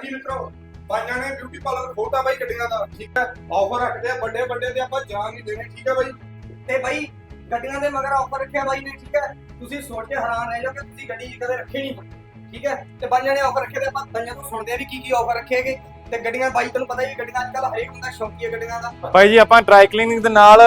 ਹਾਂਜੀ ਮਿੱਤਰੋ, ਬਾਈਆਂ ਨੇ ਬਿਊਟੀ ਪਾਰਲਰ ਖੋਲਤਾ ਬਾਈ ਗੱਡੀਆਂ ਦਾ, ਠੀਕ ਹੈ? ਆਫਰ ਰੱਖਦੇ ਆ, ਵੱਡੇ ਵੱਡੇ ਤੇ ਆਪਾਂ ਜਾਨ ਨਹੀਂ ਦੇਣੇ, ਠੀਕ ਹੈ ਬਾਈ? ਤੇ ਬਾਈ, ਗੱਡੀਆਂ ਦੇ ਮਗਰ ਆਫਰ ਰੱਖਿਆ ਬਾਈ ਨੇ, ਠੀਕ ਹੈ? ਤੁਸੀਂ ਸੋਚ ਕੇ ਹੈਰਾਨ ਰਹਿ ਜਾਓ ਕਿ ਤੁਸੀਂ ਗੱਡੀ ਕਦੇ ਰੱਖੀ ਨਹੀਂ ਠੀਕ ਹੈ? ਤੇ ਬਾਈਆਂ ਨੇ ਆਫਰ ਰੱਖੇ ਤੇ ਆਪਾਂ ਬਾਈਆਂ ਤੋਂ ਸੁਣਦੇ ਆ ਵੀ ਕੀ ਕੀ ਆਫਰ ਰੱਖੇਗੇ ਤੇ ਗੱਡੀਆਂ, ਬਾਈ ਤੁਹਾਨੂੰ ਪਤਾ ਹੀ ਗੱਡੀਆਂ ਅੱਜ ਕੱਲ ਹਰੇਕ ਬੰਦਾ ਸ਼ੌਕੀ ਹੈ ਗੱਡੀਆਂ ਦਾ। ਬਾਈ ਜੀ, ਆਪਾਂ ਡਰਾਈ ਕਲੀਨਿੰਗ ਦੇ ਨਾਲ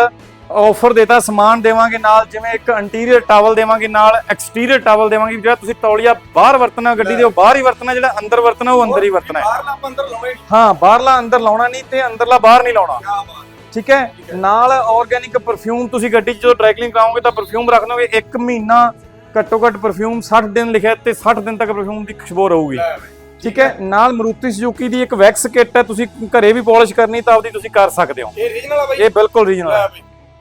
ਆਫਰ ਦੇਤਾ ਸਮਾਨ ਦੇਵਾਂਗੇ ਨਾਲ ਜਿਵੇਂ ਇੱਕ ਇੰਟੀਰੀਅਰ ਟਾਵਲ ਦੇਵਾਂਗੇ ਨਾਲ ਐਕਸਟੀਰੀਅਰ ਟਾਵਲ ਦੇਵਾਂਗੇ ਜਿਹੜਾ ਤੁਸੀਂ ਤੌਲੀਆ ਬਾਹਰ ਵਰਤਣਾ ਗੱਡੀ ਦੇ ਉਹ ਬਾਹਰ ਹੀ ਵਰਤਣਾ ਜਿਹੜਾ ਅੰਦਰ ਵਰਤਣਾ ਉਹ ਅੰਦਰ ਹੀ ਵਰਤਣਾ ਹੈ। ਬਾਹਰਲਾ ਆਪਾਂ ਅੰਦਰ ਲਾਉਣੇ ਨਹੀਂ। ਹਾਂ ਬਾਹਰਲਾ ਅੰਦਰ ਲਾਉਣਾ ਨਹੀਂ ਤੇ ਅੰਦਰਲਾ ਬਾਹਰ ਨਹੀਂ ਲਾਉਣਾ। ਠੀਕ ਹੈ? ਨਾਲ ਆਰਗੇਨਿਕ ਪਰਫਿਊਮ ਤੁਸੀਂ ਗੱਡੀ 'ਚ ਜਦੋਂ ਡਰਾਈ ਕਲੀਨ ਕਰਾਓਗੇ ਤਾਂ ਪਰਫਿਊਮ ਰੱਖ ਲਓਗੇ 1 ਮਹੀਨਾ ਘੱਟੋ ਘੱਟ ਪਰਫਿਊਮ 60 ਦਿਨ ਲਿਖਿਆ ਤੇ 60 ਦਿਨ ਤੱਕ ਪਰਫਿਊਮ ਦੀ ਖੁਸ਼ਬੂ ਰਹੂਗੀ। ਠੀਕ ਹੈ? ਨਾਲ ਮਰੂਤੀ ਸੁਜ਼ੂਕੀ ਦੀ ਇੱਕ ਵੈਕਸ ਕਿੱਟ ਹੈ ਤੁਸੀਂ ਘਰੇ ਵੀ ਪਾਲਿਸ਼ ਕਰਨੀ ਤਾਂ ਆਪਦੀ ਤੁਸੀਂ ਕਰ ਸਕਦੇ ਹੋ। ਇਹ ਰੀਜਨਲ ਆ ਬਾਈ? ਇਹ ਬਿਲਕੁਲ ਰੀਜਨਲ ਹੈ।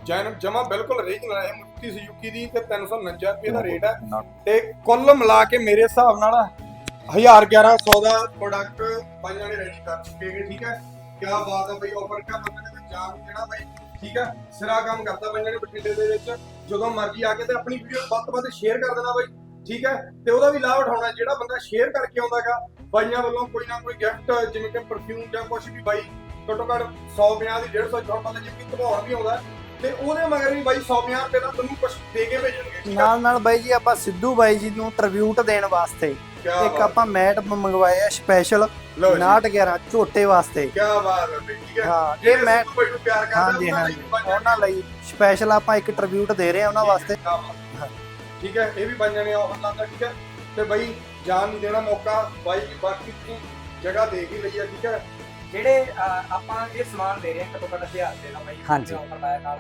ਜੈਨ ਜਮਾ ਬਿਲਕੁਲ ਰੀਜਨਲ ਹੈ ਮੁਕਤੀ ਸੁਜ਼ੂਕੀ ਦੀ ਤੇ 349 ਰੁਪਏ ਦਾ ਰੇਟ ਹੈ ਤੇ ਕੁੱਲ ਮਿਲਾ ਕੇ ਮੇਰੇ ਹਿਸਾਬ ਨਾਲ 1100 ਦਾ ਪ੍ਰੋਡਕਟ ਬਾਈਆਂ ਨੇ ਰੈਡੀ ਕਰ ਚੁੱਕੇ ਨੇ ਠੀਕ ਹੈ? ਕੀ ਬਾਤ ਹੈ ਬਈ ਆਫਰ ਕਾ ਬੰਦੇ ਨੇ ਜਾਨ ਜਿਹੜਾ ਬਾਈ ਠੀਕ ਹੈ? ਸਿਰਾ ਕੰਮ ਕਰਦਾ ਬਾਈਆਂ ਨੇ ਬਠਿੰਡੇ ਦੇ ਵਿੱਚ ਜਦੋਂ ਮਰਜ਼ੀ ਆ ਕੇ ਤੇ ਆਪਣੀ ਵੀਡੀਓ ਵੱਧ ਤੋਂ ਵੱਧ ਸ਼ੇਅਰ ਕਰ ਦੇਣਾ ਬਾਈ ਠੀਕ ਹੈ? ਤੇ ਉਹਦਾ ਵੀ ਲਾਭ ਉਠਾਉਣਾ ਜਿਹੜਾ ਬੰਦਾ ਸ਼ੇਅਰ ਕਰਕੇ ਆਉਂਦਾਗਾ ਬਾਈਆਂ ਵੱਲੋਂ ਕੋਈ ਨਾ ਕੋਈ ਗਿਫਟ ਜਿਵੇਂ ਕਿ ਪਰਫਿਊਮ ਜਾਂ ਕੁਝ ਵੀ ਬਾਈ ਘੱਟੋ ਘੱਟ 150 ਦੀ 150 ਜੋੜ ਮੰਨ ਜੇ ਕਿ ਧਵਾਉਣ ਵੀ ਆਉਂਦਾ ਤੇ ਉਹਦੇ ਮਗਰ ਵੀ ਬਾਈ 150 ਰੁਪਏ ਦਾ ਤੁਹਾਨੂੰ ਕੁਝ ਦੇ ਕੇ ਭੇਜਣਗੇ। ਹੈ ਨਾਲ ਨਾਲ ਬਾਈ ਜੀ ਆਪਾਂ ਸਿੱਧੂ ਬਾਈ ਜੀ ਨੂੰ ਟ੍ਰਿਬਿਊਟ ਦੇਣ ਵਾਸਤੇ ਇੱਕ ਆਪਾਂ ਮੈਟ ਮੰਗਵਾਏ ਆ ਸਪੈਸ਼ਲ ਲਓ ਜੀ। 11 ਝੋਟੇ ਵਾਸਤੇ। ਕੀ ਬਾਤ ਹੈ ਬਈ, ਠੀਕ ਹੈ। ਹਾਂ ਇਹ ਜਿਹੜੇ ਮੈਂ ਸਿੱਧੂ ਬਾਈ ਨੂੰ ਪਿਆਰ ਕਰਦੇ ਹਾਂਜੀ ਹਾਂਜੀ। ਉਹਨਾਂ ਲਈ ਸਪੈਸ਼ਲ ਆਪਾਂ ਇੱਕ ਟ੍ਰਿਬਿਊਟ ਦੇ ਰਹੇ ਆ ਉਹਨਾਂ ਵਾਸਤੇ। ਠੀਕ ਹੈ ਇਹ ਵੀ ਪੰਜਾਂ ਨੇ ਆਫਰ ਲਾਤਾ ਠੀਕ ਹੈ। ਤੇ ਬਾਈ ਜਾਨ ਨਹੀਂ ਦੇਣਾ ਮੌਕਾ ਬਾਈ ਬਾਕੀ ਜਗ੍ਹਾ ਦੇ ਹੀ ਲਈ ਆ ਠੀਕ ਹੈ। ਜਿਹੜੇ ਅਹ, ਆਪਾਂ ਇਹ ਸਮਾਨ ਦੇ ਰਹੇ ਹਾਂ ਘੱਟੋ ਘੱਟ 1000 ਦੇ ਨਾਲ ਬਾਈ ਹਾਂਜੀ। ਆਫਰ ਲਾਇਆ ਨਾਲ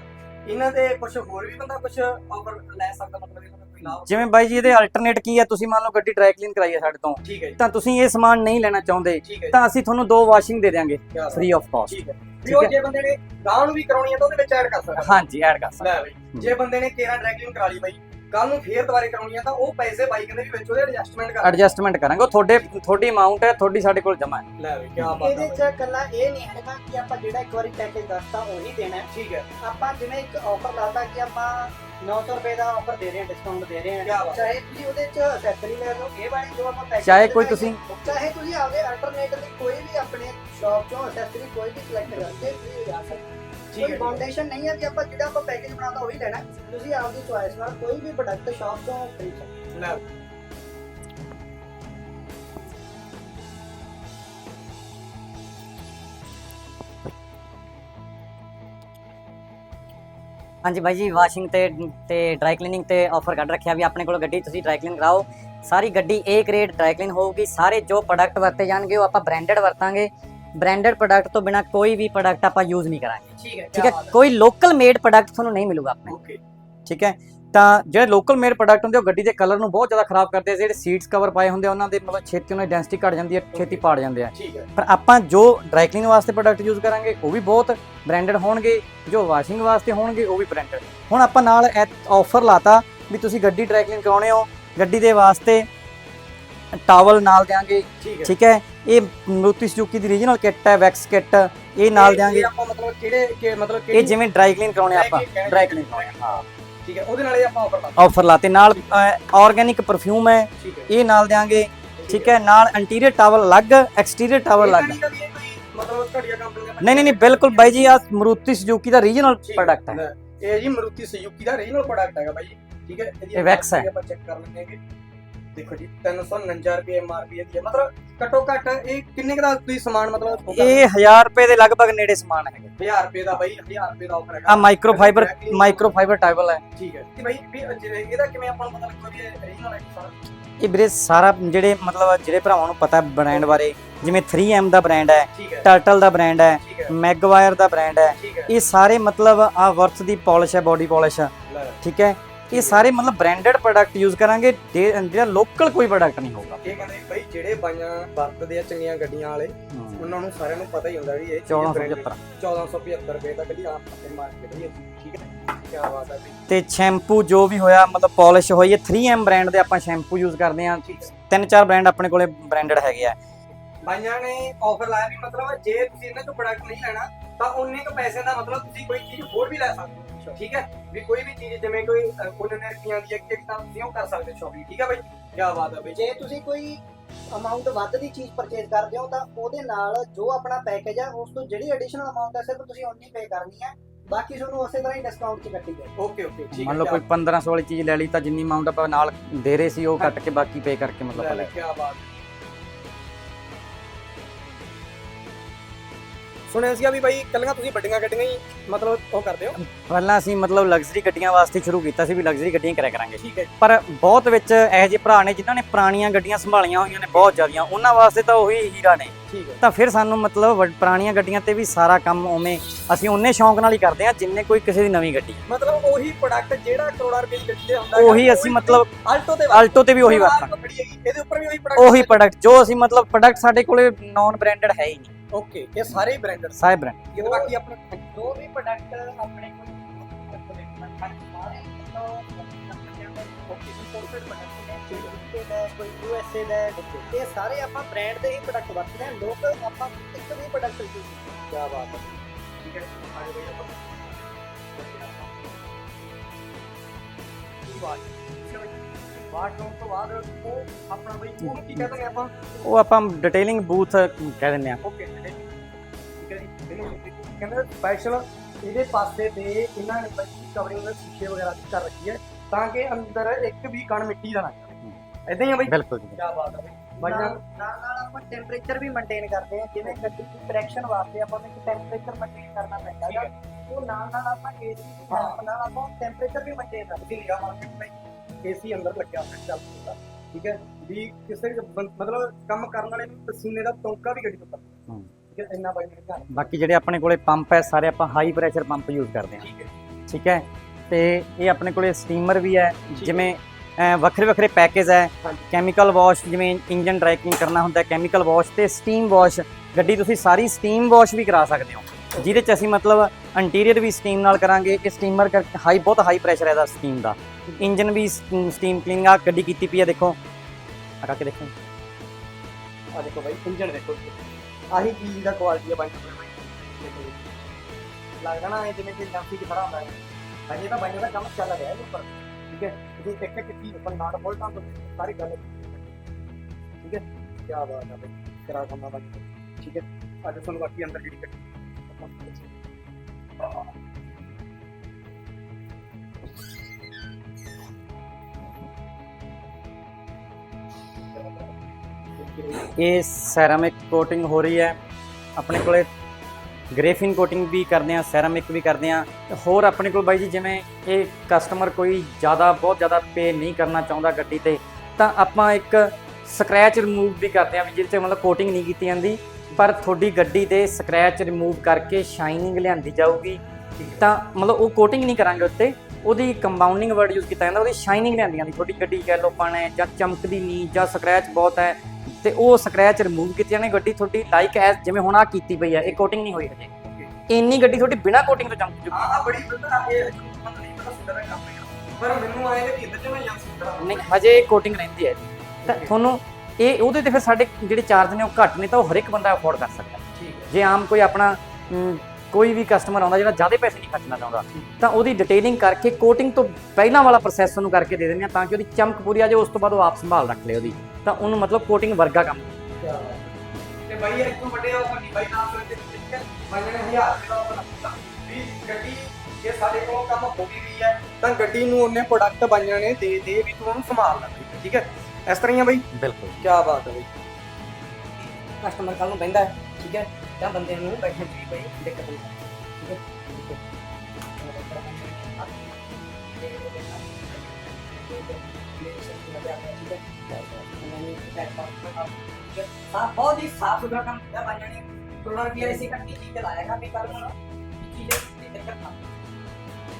ਇਹਨਾਂ ਦੇ ਕੁਝ ਹੋਰ ਵੀ ਬੰਦਾ ਕੁਝ ਆਫਰ ਲੈ ਸਕਦਾ ਮਤਲਬ ਇਹਨਾਂ ਦਾ ਕੋਈ ਲਾਭ? ਜਿਵੇਂ ਬਾਈ ਜੀ ਇਹਦੇ ਅਲਟਰਨੇਟ ਕੀ ਹੈ? ਤੁਸੀਂ ਮੰਨ ਲਓ ਗੱਡੀ ਡਰਾਈ ਕਲੀਨ ਕਰਾਈ ਹੈ ਸਾਡੇ ਤੋਂ। ਠੀਕ ਹੈ ਜੀ। ਤਾਂ ਤੁਸੀਂ ਇਹ ਸਮਾਨ ਨਹੀਂ ਲੈਣਾ ਚਾਹੁੰਦੇ ਠੀਕ ਹੈ ਜੀ। ਤਾਂ ਅਸੀਂ ਤੁਹਾਨੂੰ ਦੋ ਵਾਸ਼ਿੰਗ ਦੇ ਦਿਆਂਗੇ ਕਿਆ ਬਾਤ। ਫ੍ਰੀ ਆਫ ਕਾਸਟ ਠੀਕ ਹੈ। ਵੀ ਉਹ ਜੇ ਬੰਦੇ ਨੇ ਗਾਂ ਨੂੰ ਵੀ ਕਰਾਉਣੀ ਹੈ ਤਾਂ ਉਹਦੇ ਵਿੱਚ ਐਡ ਕਰ ਸਕਦਾ ਹਾਂਜੀ ਐਡ ਕਰ ਸਕਦੇ ਲੈ ਬਈ ਜੇ ਬੰਦੇ ਨੇ ਕੇਰਾ ਡਰੈਗਲਿੰਗ ਕਰਾ ਲਈ ਬਾਈ ਕੱਲ ਨੂੰ ਫੇਰ ਦੁਬਾਰੇ ਕਰਾਉਣੀ ਆ ਤਾਂ ਉਹ ਪੈਸੇ ਬਾਈ ਕਹਿੰਦੇ ਵੀ ਵਿੱਚ ਉਹਦੇ ਐਡਜਸਟਮੈਂਟ ਕਰ। ਐਡਜਸਟਮੈਂਟ ਕਰਾਂਗੇ। ਉਹ ਤੁਹਾਡੇ ਤੁਹਾਡੀ ਅਮਾਉਂਟ ਹੈ ਤੁਹਾਡੀ ਸਾਡੇ ਕੋਲ ਜਮਾ ਹੈ। ਲੈ ਬਈ ਕੀ ਬਾਤ ਇਹਦੇ ਚ ਕੱਲਾ ਇਹ ਨਹੀਂ ਹੈਗਾ ਕਿ ਆਪਾਂ ਜਿਹੜਾ ਇੱਕ ਵਾਰੀ ਪੈਕੇਜ ਦੱਸਤਾ ਉਹੀ ਦੇਣਾ ਹੈ। ਠੀਕ ਹੈ। ਆਪਾਂ ਜਿਵੇਂ ਇੱਕ ਆਫਰ ਲਾਤਾ ਕਿ ਆਪਾਂ 900 ਰੁਪਏ ਦਾ ਆਫਰ ਦੇ ਰਹੇ ਹਾਂ ਡਿਸਕਾਊਂਟ ਦੇ ਰਹੇ ਹਾਂ। ਚਾਹੇ ਤੁਸੀਂ ਉਹਦੇ ਚ ਅਸੈਸਰੀ ਲੈ ਲਓ ਇਹ ਵਾਲੀ ਜੋ ਆਪਾਂ ਪੈਕੇਜ ਚਾਹੇ ਕੋਈ ਤੁਸੀਂ ਚਾਹੇ ਤੁਸੀਂ ਆਪਦੇ ਅਲਟਰਨੇਟ ਲਈ ਕੋਈ ਵੀ ਆਪਣੇ ਸ਼ਾਪ ਤੋਂ ਅਸੈਸਰੀ ਕੋਈ ਵੀ ਸਿਲੈਕਟ ਕਰਕੇ ਤੁਸੀਂ ਜਾ ਸਕਦੇ ਕੋਈ ਫਾਊਂਡੇਸ਼ਨ ਨਹੀਂ ਹੈ ਕਿ ਆਪਾਂ ਜਿਹੜਾ ਆਪਾਂ ਪੈਕੇਜ ਬਣਾਤਾ ਉਹੀ ਲੈਣਾ। ਤੁਸੀਂ ਆਪਦੀ ਚੁਆਇਸ ਨਾਲ ਕੋਈ ਵੀ ਪ੍ਰੋਡਕਟ ਸ਼ਾਪ ਤੋਂ ਖਰੀਦ ਸਕਦੇ ਹੋ। ਹਾਂਜੀ ਬਾਈ ਜੀ ਵਾਸ਼ਿੰਗ ਤੇ ਤੇ ਡਰਾਈ ਕਲੀਨਿੰਗ ਤੇ ਆਫਰ ਕੱਢ ਰੱਖਿਆ ਵੀ ਆਪਣੇ ਕੋਲ ਗੱਡੀ ਤੁਸੀਂ ਡਰਾਈ ਕਲੀਨ ਕਰਾਓ ਸਾਰੀ ਗੱਡੀ A ਗ੍ਰੇਡ ਡਰਾਈ ਕਲੀਨ ਹੋਊਗੀ ਸਾਰੇ ਜੋ ਪ੍ਰੋਡਕਟ ਵਰਤੇ ਜਾਣਗੇ ਉਹ ਆਪਾਂ ਬ੍ਰਾਂਡਡ ਵਰਤਾਂਗੇ ਬ੍ਰਾਂਡਡ ਪ੍ਰੋਡਕਟ ਤੋਂ ਬਿਨਾ ਕੋਈ ਵੀ ਪ੍ਰੋਡਕਟ ਆਪਾਂ ਯੂਜ਼ ਨਹੀਂ ਕਰਾਂਗੇ। ਠੀਕ ਹੈ ਠੀਕ ਹੈ? ਕੋਈ ਲੋਕਲ ਮੇਡ ਪ੍ਰੋਡਕਟ ਤੁਹਾਨੂੰ ਨਹੀਂ ਮਿਲੂਗਾ ਆਪਣੇ। ਓਕੇ ਠੀਕ ਹੈ? ਤਾਂ ਜਿਹੜੇ ਲੋਕਲ ਮੇਡ ਪ੍ਰੋਡਕਟ ਹੁੰਦੇ ਉਹ ਗੱਡੀ ਦੇ ਕਲਰ ਨੂੰ ਬਹੁਤ ਜ਼ਿਆਦਾ ਖਰਾਬ ਕਰਦੇ ਆ। ਜਿਹੜੇ ਸੀਟਸ ਕਵਰ ਪਾਏ ਹੁੰਦੇ ਆ ਉਹਨਾਂ ਦੇ ਮਤਲਬ ਛੇਤੀ ਉਹਨਾਂ ਦੀ ਡੈਂਸਿਟੀ ਘਟ ਜਾਂਦੀ ਹੈ ਛੇਤੀ ਪਾੜ ਜਾਂਦੇ ਆ। ਪਰ ਆਪਾਂ ਜੋ ਡਰਾਈ ਵਾਸਤੇ ਪ੍ਰੋਡਕਟ ਯੂਜ਼ ਕਰਾਂਗੇ ਉਹ ਵੀ ਬਹੁਤ ਬ੍ਰਾਂਡਡ ਹੋਣਗੇ ਜੋ ਵਾਸ਼ਿੰਗ ਵਾਸਤੇ ਹੋਣਗੇ ਉਹ ਵੀ ਬ੍ਰਾਂਡਡ ਹੁਣ ਆਪਾਂ ਨਾਲ ਆਫਰ ਲਾਤਾ ਵੀ ਤੁਸੀਂ ਗੱਡੀ ਡਰਾਈ ਕਲੀਨ ਕਰਾਉਣੇ ਹੋ ਗੱਡੀ ਦੇ ਵਾਸਤੇ ਟਾਵਲ ਨਾਲ ਦਿਆਂਗੇ ਠੀਕ ਹੈ। ਹੈ? ਇਹ ਮਰੂਤੀ ਸੁਜ਼ੂਕੀ ਦੀ ਰੀਜਨਲ ਕਿੱਟ ਹੈ ਵੈਕਸ ਕਿੱਟ ਇਹ ਨਾਲ ਇਹ ਆਪਾਂ ਮਤਲਬ ਕਿਹੜੇ ਕਿ ਮਤਲਬ ਇਹ ਜਿਵੇਂ ਡਰਾਈ ਕਲੀਨ ਕਰਾਉਣੇ ਆਪਾਂ ਡਰਾਈ ਕਲੀਨ ਹਾਂ। ਠੀਕ ਹੈ ਉਹਦੇ ਨਾਲ ਇਹ ਆਪਾਂ ਆਫਰ ਲਾਤਾ। ਆਫਰ ਲਾਤੇ। ਨਾਲ ਆਰਗੇਨਿਕ ਪਰਫਿਊਮ ਹੈ ਹੈ। ਇਹ ਨਾਲ ਦਿਆਂਗੇ ਠੀਕ ਹੈ। ਨਾਲ ਇੰਟੀਰੀਅਰ ਟਾਵਲ ਅਲੱਗ ਐਕਸਟੀਰੀਅਰ ਟਾਵਲ ਅਲੱਗ। ਮਤਲਬ ਕੰਪਨੀ ਦਾ ਨਹੀਂ ਨਹੀਂ ਨਹੀਂ ਬਿਲਕੁਲ ਬਾਈ ਜੀ ਆ ਮਰੂਤੀ ਸੁਜ਼ੂਕੀ ਦਾ ਰੀਜਨਲ ਹੈ। ਪ੍ਰੋਡਕਟ ਹੈ। ਇਹ ਜੀ ਮਰੂਤੀ ਸੁਜ਼ੂਕੀ ਦਾ ਰੀਜਨਲ ਪ੍ਰੋਡਕਟ ਹੈਗਾ ਬਾਈ ਠੀਕ ਹੈ ਇਹ wax ਹੈ। ਆਪਾਂ ਚੈੱਕ ਕਰ ਲੈਂਦੇ ਹੈਗੇ। ਦੇਖੋ ਜੀ 349 ਰੁਪਏ ਐਮਆਰਪੀ ਦੀ ਹੈ ਮਤਲਬ ਘੱਟੋ ਘੱਟ ਇਹ ਕਿੰਨੇ ਕੁ ਦਾ ਤੁਸੀਂ ਸਮਾਨ ਮਤਲਬ ਇਹ 1000 ਰੁਪਏ ਦੇ ਲਗਭਗ ਨੇੜੇ ਸਮਾਨ ਹੈਗਾ। 1000 ਰੁਪਏ ਦਾ ਬਾਈ 1000 ਰੁਪਏ ਦਾ ਆਫਰ ਹੈਗਾ। ਆ micro fibre micro fibre towel ਹੈ। ਠੀਕ ਹੈ। ਤੇ ਬਾਈ ਇਹਦਾ ਕਿਵੇਂ ਆਪਾਂ ਨੂੰ ਪਤਾ ਲੱਗੂਗਾ ਵੀ ਇਹ ਰੀਜਨਲ ਹੈ ਸਾਰਾ? ਇਹ ਵੀਰੇ ਸਾਰਾ ਜਿਹੜੇ ਮਤਲਬ ਜਿਹੜੇ ਭਰਾਵਾਂ ਨੂੰ ਪਤਾ ਬ੍ਰਾਂਡ ਬਾਰੇ ਜਿਵੇਂ 3M ਦਾ ਬ੍ਰਾਂਡ ਹੈ ਟਰਟਲ ਦਾ ਬ੍ਰਾਂਡ ਹੈ ਮੈਗਵਾਇਰ ਦਾ ਬ੍ਰਾਂਡ ਹੈ ਇਹ ਸਾਰੇ ਮਤਲਬ ਆ ਵਰਥ ਦੀ ਪਾਲਿਸ਼ ਹੈ ਬਾਡੀ ਪਾਲਿਸ਼ ਠੀਕ ਹੈ। ਇਹ ਸਾਰੇ ਮਤਲਬ ਬ੍ਰਾਂਡਡ ਪ੍ਰੋਡਕਟ ਯੂਜ਼ ਕਰਾਂਗੇ ਜਿਹੜਾ ਲੋਕਲ ਕੋਈ ਪ੍ਰੋਡਕਟ ਨਹੀਂ ਹੋਊਗਾ। ਇਹ ਕਹਿੰਦੇ ਬਾਈ ਜਿਹੜੇ ਬਾਈਆਂ ਵਰਤਦੇ ਆ ਚੰਗੀਆਂ ਗੱਡੀਆਂ ਵਾਲੇ ਉਹਨਾਂ ਨੂੰ ਸਾਰਿਆਂ ਨੂੰ ਪਤਾ ਹੀ ਹੁੰਦਾ ਵੀ ਇਹ ਚੀਜ਼ branded 1475 1475 ਰੁਪਏ ਤੱਕ ਦੀ ਆਪ ਮਾਰਕੀਟ ਦੀ ਹੈ ਠੀਕ ਹੈ ਕੀ ਬਾਤ ਹੈ ਬਈ। ਤੇ ਸ਼ੈਂਪੂ ਜੋ ਵੀ ਹੋਇਆ ਮਤਲਬ ਪਾਲਿਸ਼ ਹੋਈ ਹੈ 3M ਬ੍ਰਾਂਡ ਦੇ ਆਪਾਂ ਸ਼ੈਂਪੂ ਯੂਜ਼ ਕਰਦੇ ਹੈ। ਤਿੰਨ ਚਾਰ ਬ੍ਰਾਂਡ ਆਪਣੇ ਕੋਲੇ ਬ੍ਰਾਂਡਡ ਹੈਗੇ ਆ। ਬਾਈਆਂ ਨੇ ਆਫਰ ਲਾਇਆ ਵੀ ਮਤਲਬ ਜੇ ਤੁਸੀਂ ਇਹਨਾਂ ਤੋਂ ਪ੍ਰੋਡਕਟ ਨਹੀਂ ਲੈਣਾ ਤਾਂ ਉਨੇ ਕੁ ਪੈਸੇ ਦਾ ਮਤਲਬ ਤੁਸੀਂ ਕੋਈ ਚੀਜ਼ ਹੋਰ ਵੀ ਲੈ ਸਕਦੇ ਹੋ। ਠੀਕ ਹੈ ਵੀ ਕੋਈ ਵੀ ਚੀਜ਼ ਜਿਵੇਂ ਕੋਈ ਉਹਨਾਂ ਨੇ ਰੁਪਈਆਂ ਦੀ ਇੱਕ ਇੱਕ ਤਾਂ ਤੁਸੀਂ ਉਹ ਕਰ ਸਕਦੇ ਹੋ ਸ਼ਾਪਿੰਗ ਠੀਕ ਹੈ ਬਾਈ? ਕੀ ਬਾਤ ਹੈ ਬਾਈ। ਜੇ ਤੁਸੀਂ ਕੋਈ ਅਮਾਉਂਟ ਵੱਧ ਦੀ ਚੀਜ਼ ਪਰਚੇਜ਼ ਕਰਦੇ ਹੋ ਤਾਂ ਉਹਦੇ ਨਾਲ ਜੋ ਆਪਣਾ ਪੈਕੇਜ ਹੈ ਉਸ ਤੋਂ ਜਿਹੜੀ ਐਡੀਸ਼ਨਲ ਅਮਾਉਂਟ ਹੈ ਸਿਰਫ ਤੁਸੀਂ ਓਨੀ ਪੇ ਕਰਨੀ ਹੈ। ਬਾਕੀ ਤੁਹਾਨੂੰ ਉਸੇ ਤਰ੍ਹਾਂ ਹੀ ਡਿਸਕਾਊਂਟ 'ਚ ਕੱਟੀ ਜਾਏ ਓਕੇ ਓਕੇ ਠੀਕ ਮੰਨ ਲਓ ਕੋਈ 1500 ਵਾਲੀ ਚੀਜ਼ ਲੈ ਲਈ ਤਾਂ ਜਿੰਨੀ ਅਮਾਉਂਟ ਆਪਾਂ ਨਾਲ ਦੇ ਰਹੇ ਸੀ ਉਹ ਕੱਟ ਕੇ ਬਾਕੀ ਪੇ ਕਰਕੇ ਮਤਲਬ ਲੈ ਕੀ ਬਾਤ ਸੁਣਿਆ ਸੀਗਾ ਵੀ ਬਾਈ ਕੱਲੀਆਂ ਤੁਸੀਂ ਵੱਡੀਆਂ ਗੱਡੀਆਂ ਹੀ ਮਤਲਬ ਉਹ ਕਰਦੇ ਹੋ? ਪਹਿਲਾਂ ਅਸੀਂ ਮਤਲਬ ਲਗਜ਼ਰੀ ਗੱਡੀਆਂ ਵਾਸਤੇ ਸ਼ੁਰੂ ਕੀਤਾ ਸੀ ਵੀ ਲਗਜ਼ਰੀ ਗੱਡੀਆਂ ਕਰਿਆ ਕਰਾਂਗੇ। ਠੀਕ ਹੈ। ਪਰ ਬਹੁਤ ਵਿੱਚ ਇਹੋ ਜਿਹੇ ਭਰਾ ਨੇ ਜਿਨ੍ਹਾਂ ਨੇ ਪੁਰਾਣੀਆਂ ਗੱਡੀਆਂ ਸੰਭਾਲੀਆਂ ਹੋਈਆਂ ਨੇ ਬਹੁਤ ਜ਼ਿਆਦੀਆਂ। ਉਹਨਾਂ ਵਾਸਤੇ ਤਾਂ ਉਹੀ ਹੀਰਾ ਨੇ। ਠੀਕ ਹੈ। ਤਾਂ ਫਿਰ ਸਾਨੂੰ ਮਤਲਬ ਵੱਡ- ਪੁਰਾਣੀਆਂ ਗੱਡੀਆਂ ਤੇ ਵੀ ਸਾਰਾ ਕੰਮ ਉਵੇਂ ਅਸੀਂ ਉਹਨੇ ਸ਼ੌਂਕ ਨਾਲ ਹੀ ਕਰਦੇ ਆ ਜਿੰਨੇ ਕੋਈ ਕਿਸੇ ਦੀ ਨਵੀਂ ਗੱਡੀ ਹੈ। ਮਤਲਬ ਉਹੀ ਪ੍ਰੋਡਕਟ ਜਿਹੜਾ ਕਰੋੜਾਂ ਰੁਪਏ ਦੀ ਗੱਡੀ ਦੇ ਹੁੰਦਾ ਉਹੀ ਅਸੀਂ ਮਤਲਬ ਆਲਟੋ ਤੇ ਆਲਟੋ ਤੇ ਵੀ ਉਹੀ ਵਰਤਾਂਗੇ। ਇਹਦੇ ਉੱਪਰ ਵੀ ਉਹੀ ਪ੍ਰੋਡਕਟ ਉਹੀ ਪ੍ਰੋਡਕਟ ਜੋ ਅਸੀਂ ਮਤਲਬ ਪ੍ਰੋਡਕਟ ਸਾਡੇ ਕੋਲੇ ਨਾਨ ਬ੍ਰਾਂਡਡ ਹੈ ਹੀ ਨਹੀਂ। ਓਕੇ ਇਹ ਸਾਰੇ ਹੀ ਬ੍ਰਾਂਡਡ ਸਾਰੇ ਬ੍ਰਾਂਡ ਇਹ ਬਾਕੀ ਆਪਣੇ ਜੋ ਵੀ ਪ੍ਰੋਡਕਟ ਆਪਣੇ ਕੋਲ ਸਾਰੇ ਕੋਈ ਯੂਐਸਏ ਦਾ ਹੈ, ਇਹ ਸਾਰੇ ਆਪਾਂ ਬ੍ਰਾਂਡ ਦੇ ਹੀ ਪ੍ਰੋਡਕਟ ਵਰਤਦੇ ਹਾਂ। ਲੋਕ ਆਪਾਂ ਇੱਕ ਵੀ ਪ੍ਰੋਡਕਟ ਯੂਜ਼ ਕੀ ਬਾਤ ਹੈ। ਠੀਕ ਹੈ। ਆਗੇ ਬਈ ਆਪਾਂ। ਵਾਟ ਹੋਣ ਤੋਂ ਬਾਅਦ ਉਹ ਆਪਣਾ ਬਈ ਉਹ ਕੀ ਕਹਿੰਦੇ ਨੇ ਆਪਾਂ? ਉਹ ਆਪਾਂ ਡਿਟੇਲਿੰਗ ਬੂਥ ਕਹਿ ਦਿੰਦੇ ਆ। ਓਕੇ ਠੀਕ ਹੈ ਜੀ। ਕਹਿੰਦੇ ਸਪੈਸ਼ਲ ਇਹਦੇ ਪਾਸੇ ਤੇ ਇਹਨਾਂ ਨੇ ਬਈ ਕਵਰਿੰਗ ਦੇ ਸ਼ੀਸ਼ੇ ਵਗੈਰਾ ਦੀ ਕਰ ਰੱਖੀ ਹੈ ਤਾਂ ਕਿ ਅੰਦਰ ਇੱਕ ਵੀ ਕਣ ਮਿੱਟੀ ਦਾ ਨਾ ਜਾਵੇ। ਇਦਾਂ ਹੀ ਆ ਬਈ? ਬਿਲਕੁਲ ਜੀ ਕੀ ਬਾਤ ਹੈ ਬਈ। ਨਾਲ ਨਾਲ ਆਪਾਂ ਟੈਂਪਰੇਚਰ ਵੀ ਮੇਨਟੇਨ ਕਰਦੇ ਹਾਂ ਜਿਵੇਂ ਗੱਡੀ ਦੀ ਕਰੈਕਸ਼ਨ ਵਾਸਤੇ ਆਪਾਂ ਨੂੰ ਇੱਕ ਟੈਂਪਰੇਚਰ ਮੇਨਟੇਨ ਕਰਨਾ ਪੈਂਦਾ ਹੈ। ਉਹ ਨਾਲ ਨਾਲ ਆਪਾਂ ਏਸੀ ਦੀ ਹੈਲਪ ਨਾਲ ਆਪਾਂ ਟੈਂਪਰੇਚਰ ਵੀ ਮੇਨਟੇਨ ਕਰਦੇ ਤੁਸੀਂ ਨਿਗਾਹ ਮਾਰ ਕੇ ਬਈ ਏਸੀ ਅੰਦਰ ਲੱਗਿਆ ਹੋਇਆ ਚੱਲ ਰਿਹਾ ਠੀਕ ਹੈ? ਵੀ ਕਿਸੇ ਬੰ- ਮਤਲਬ ਕੰਮ ਕਰਨ ਵਾਲੇ ਨੂੰ ਪਸੀਨੇ ਦਾ ਟੋਂਕਾ ਵੀ ਗੱਡੀ ਤੋਂ ਪਤਾ ਹੂੰ। ਠੀਕ ਹੈ? ਇੰਨਾ ਬਾਈ ਨੇ ਧਿਆਨ ਬਾਕੀ ਜਿਹੜੇ ਆਪਣੇ ਕੋਲੇ ਪੰਪ ਹੈ ਸਾਰੇ ਆਪਾਂ ਹਾਈ ਪ੍ਰੈਸ਼ਰ ਪੰਪ ਯੂਜ਼ ਕਰਦੇ ਹਾਂ। ਠੀਕ ਹੈ। ਠੀਕ ਹੈ? ਤੇ ਇਹ ਆਪਣੇ ਕੋਲੇ ਸਟੀਮਰ ਵੀ ਹੈ ਹੈ। ਜਿਵੇਂ ਵੱਖਰੇ ਵੱਖਰੇ ਪੈਕੇਜ ਹੈ। ਹਾਂਜੀ। ਕੈਮੀਕਲ ਵਾਸ਼ ਜਿਵੇਂ ਇੰਜਨ ਡਰਾਈ ਕਲੀਨ ਕਰਨਾ ਹੁੰਦਾ ਕੈਮੀਕਲ ਵਾਸ਼ ਤੇ ਸਟੀਮ ਵਾਸ਼ ਗੱਡੀ ਤੁਸੀਂ ਸਾਰੀ ਸਟੀਮ ਵਾਸ਼ ਵੀ ਕਰਾ ਸਕਦੇ ਹੋ। ਜਿਹਦੇ ਚ ਅਸੀਂ ਮਤਲਬ ਇੰਟੀਰੀਅਰ ਵੀ ਸਟੀਮ ਨਾਲ ਕਰਾਂਗੇ ਇਹ ਸਟੀਮਰ ਹਾਈ ਬਹੁਤ ਹਾਈ ਪ੍ਰੈਸ਼ਰ ਹੈ ਇਹਦਾ ਸਟੀਮ ਦਾ। ਇੰਜਨ ਵੀ ਸਟੀਮ ਕਲੀਨਿੰਗ ਆ, ਗੱਡੀ ਕੀਤੀ ਪਈ ਹੈ ਦੇਖੋ। ਆ ਕਰਕੇ ਦੇਖੋ। ਆ ਦੇਖੋ ਬਾਈ ਇੰਜਨ ਦੇਖੋ। ਆਹੀ ਚੀਜ਼ ਦਾ ਕੁਆਲਿਟੀ ਹੈ ਬਾਈ। ਦੇਖੋ ਜੀ। ਲੱਗਦਾ ਨਾ ਇਹ ਜਿਵੇਂ ਕਿ ਨੰਫੀ ਚ ਖੜਾ ਹੁੰਦਾ ਹੈ। ਅਜੇ ਤਾਂ ਬਾਈਆਂ ਦਾ ਕੰਮ ਚੱਲ ਰਿਹਾ ਹੈ ਉੱਪਰ। ਠੀਕ ਹੈ? ਤੁਸੀਂ ਇੱਕ ਇੱਕ ਚੀਜ਼ ਉੱਪਰ ਨਾਟ ਬੋਲਟਾਂ ਤੋਂ ਸਾਰੀ ਗੱਲ ਠੀਕ ਹੈ? ਕੀ ਬਾਤ ਹੈ ਬਾਈ। ਕਰਾ ਕੰਮ ਬਾਈ। ਠੀਕ ਹੈ? ਅੱਜ ਤੁਹਾਨੂੰ ਬਾਕੀ ਅੰਦਰ ਜਿਹੜੀ ਕੱਟੀ ਇਹ ਸੈਰਾਮਿਕ ਕੋਟਿੰਗ ਹੋ ਰਹੀ ਹੈ। ਆਪਣੇ ਕੋਲੇ ਗ੍ਰੇਫਿਨ ਕੋਟਿੰਗ ਵੀ ਕਰਦੇ ਆ ਸੈਰਾਮਿਕ ਵੀ ਕਰਦੇ ਆ ਹੋਰ ਆਪਣੇ ਕੋਲ ਬਾਈ ਜੀ, ਜਿਵੇਂ ਇਹ ਕਸਟਮਰ ਕੋਈ ਜ਼ਿਆਦਾ, ਬਹੁਤ ਜ਼ਿਆਦਾ ਪੇ ਨਹੀਂ ਕਰਨਾ ਚਾਹੁੰਦਾ ਗੱਡੀ ਤੇ, ਤਾਂ ਆਪਾਂ ਇੱਕ ਸਕ੍ਰੈਚ ਰਿਮੂਵ ਵੀ ਕਰਦੇ ਆ ਵੀ ਜਿਹਦੇ ਤੇ ਮਤਲਬ ਕੋਟਿੰਗ ਨਹੀਂ ਕੀਤੀ ਜਾਂਦੀ। ਪਰ ਤੁਹਾਡੀ ਗੱਡੀ ਤੇ ਸਕ੍ਰੈਚ ਰਿਮੂਵ ਕਰਕੇ ਸ਼ਾਈਨਿੰਗ ਲਿਆਂਦੀ ਜਾਊਗੀ। ਤਾਂ ਮਤਲਬ ਉਹ ਕੋਟਿੰਗ ਨਹੀਂ ਕਰਾਂਗੇ ਉੱਤੇ। ਉਹਦੀ ਕੰਪਾਊਂਡਿੰਗ ਵਰਡ ਯੂਜ਼ ਕੀਤਾ ਜਾਂਦਾ, ਉਹਦੀ ਸ਼ਾਈਨਿੰਗ ਲਿਆਂਦੀ ਜਾਂਦੀ ਤੁਹਾਡੀ ਗੱਡੀ ਯੈਲੋਪਨ ਹੈ ਜਾਂ ਚਮਕਦੀ ਨਹੀਂ, ਜਾਂ ਸਕ੍ਰੈਚ ਬਹੁਤ ਹੈ। ਤੇ ਉਹ ਸਕ੍ਰੈਚ ਰਿਮੂਵ ਕੀਤੀ ਜਾਣੀ ਗੱਡੀ ਤੁਹਾਡੀ ਲਾਈਕ ਐਸ ਜਿਵੇਂ ਹੁਣ ਆ ਕੀਤੀ ਪਈ ਹੈ ਇਹ ਕੋਟਿੰਗ ਨਹੀਂ ਹੋਈ ਹਜੇ। ਇੰਨੀ ਗੱਡੀ ਤੁਹਾਡੀ ਬਿਨਾ ਕੋਟਿੰਗ ਤੋਂ ਚਮਕ ਚੁੱਕੀ ਆ। ਬੜੀ ਬੰਦਾ ਇਹ ਮਤਲਬ ਨਹੀਂ ਪਤਾ ਕੰਮ ਪਰ ਮੈਨੂੰ ਆਏ ਕਿ ਇੱਧਰ ਚ ਮੈਂ ਜਾਂ ਸੁਣਦਾ ਨਹੀਂ ਹਜੇ ਕੋਟਿੰਗ ਰਹਿੰਦੀ ਹੈ। ਤਾਂ ਤੁਹਾਨੂੰ ਇਹ ਉਹਦੇ ਤੇ ਫਿਰ ਸਾਡੇ ਜਿਹੜੇ ਚਾਰਜ ਨੇ ਉਹ ਘੱਟ ਨੇ ਤਾਂ ਉਹ ਹਰ ਇੱਕ ਬੰਦਾ ਅਫੋਰਡ ਕਰ ਸਕਦਾ। ਜੇ ਆਮ ਕੋਈ ਆਪਣਾ ਕੋਈ ਵੀ ਕਸਟਮਰ ਆਉਂਦਾ ਜਿਹੜਾ ਜ਼ਿਆਦਾ ਪੈਸੇ ਨਹੀਂ ਖਰਚਣਾ ਚਾਹੁੰਦਾ ਤਾਂ ਉਹਦੀ ਡਿਟੇਲਿੰਗ ਕਰਕੇ ਕੋਟਿੰਗ ਤੋਂ ਪਹਿਲਾਂ ਵਾਲਾ ਪ੍ਰੋਸੈਸ ਉਹਨੂੰ ਕਰਕੇ ਦੇ ਦਿੰਦੇ ਆ ਤਾਂ ਕਿ ਉਹਦੀ ਚਮਕ ਪੂਰੀ ਆ ਜਾਏ ਉਸ ਤੋਂ ਬਾਅਦ ਉਹ ਆਪ ਸੰਭਾਲ ਰੱਖ ਲੇ ਉਹਦੀ। ਤਾਂ ਉਹਨੂੰ ਮਤਲਬ ਕੋਟਿੰਗ ਵਰਗਾ ਕੰਮ। ਤੇ ਬਾਈ ਇਹ ਤੋਂ ਵੱਡੇ ਆਫਰ ਨਹੀਂ ਬਾਈ ਨਾਮ ਕਰਕੇ ਠੀਕ ਹੈ ਬਾਈ ਨੇ 1000 ਰੁਪਏ ਦਾ ਆਫਰ ਦਿੱਤਾ। ਵੀ ਗੱਡੀ ਜੇ ਸਾਡੇ ਕੋਲ ਕੰਮ ਹੋ ਵੀ ਗਈ ਹੈ ਤਾਂ ਗੱਡੀ ਨੂੰ ਉਹਨੇ ਪ੍ਰੋਡਕਟ ਬਾਈਆਂ ਨੇ ਦੇ ਦੇ ਵੀ ਤੂੰ ਉਹਨੂੰ ਸੰਭਾਲ ਲੈ ਠੀਕ ਹੈ? ਇਸ ਤਰ੍ਹਾਂ ਹੀ ਆ ਬਾਈ? ਬਿਲਕੁਲ। ਕੀ ਬਾਤ ਹੈ ਬਾਈ। ਕਸਟਮਰ ਕੱਲ ਨੂੰ ਬੈਂਦਾ ਹੈ। ਠੀਕ ਹੈ? ਤਾਂ ਬੰਦੇ ਨੂੰ ਬੈਠਣ ਦੀ ਕੋਈ ਦਿੱਕਤ ਨਹੀਂ। ਠੀਕ ਹੈ? ਸਾਫ਼ ਬਹੁਤ ਹੀ ਸਾਫ਼ ਸੁਥਰਾ ਕੰਮ ਕੀਤਾ ਭਾਈਆਂ ਨੇ ਕਰੋੜਾਂ ਰੁਪਏ ਇਸੇ ਕਰਕੇ ਚੀਜ਼ ਚਲਾਏਗਾ ਵੀ ਕੱਲ ਨੂੰ ਚੀਜ਼ ਦਿੱਕਤ ਨਾ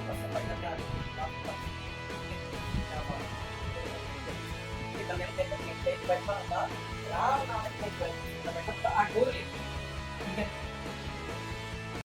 ਬਸ ਪਹਿਲਾਂ ਤਿਆਰ ਕਰਨਾ दिक्कत ना आराम नाम से ठीक है